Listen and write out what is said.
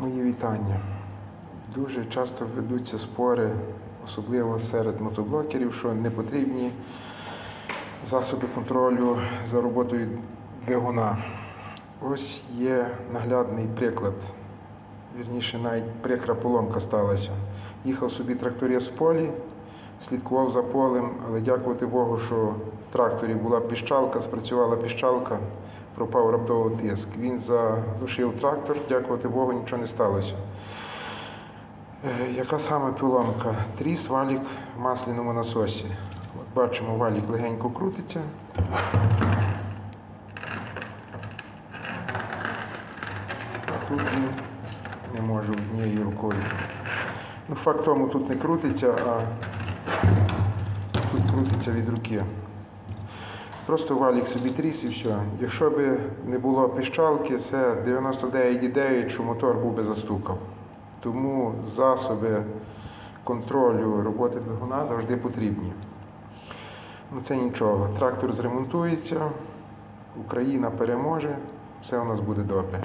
Мої вітання. Дуже часто ведуться спори, особливо серед мотоблокерів, що не потрібні засоби контролю за роботою двигуна. Ось є наглядний приклад. Вірніше, навіть прикра поломка сталася. Їхав собі тракторист в полі, слідкував за полем, але дякувати Богу, що в тракторі була піщалка, спрацювала піщалка, пропав раптово тиск. Він заглушив трактор, дякувати Богу, нічого не сталося. Е, Яка саме поломка? Тріс валік в масляному насосі. От бачимо, валік легенько крутиться. А тут він не можу однією рукою. Ну, факт тому тут не крутиться, а тут крутиться від руки. Просто валік собі тріс і все. Якщо б не було піщалки, це 99,9, що мотор був би застукав. Тому засоби контролю роботи двигуна завжди потрібні. Ну це нічого. Трактор зремонтується, Україна переможе, все у нас буде добре.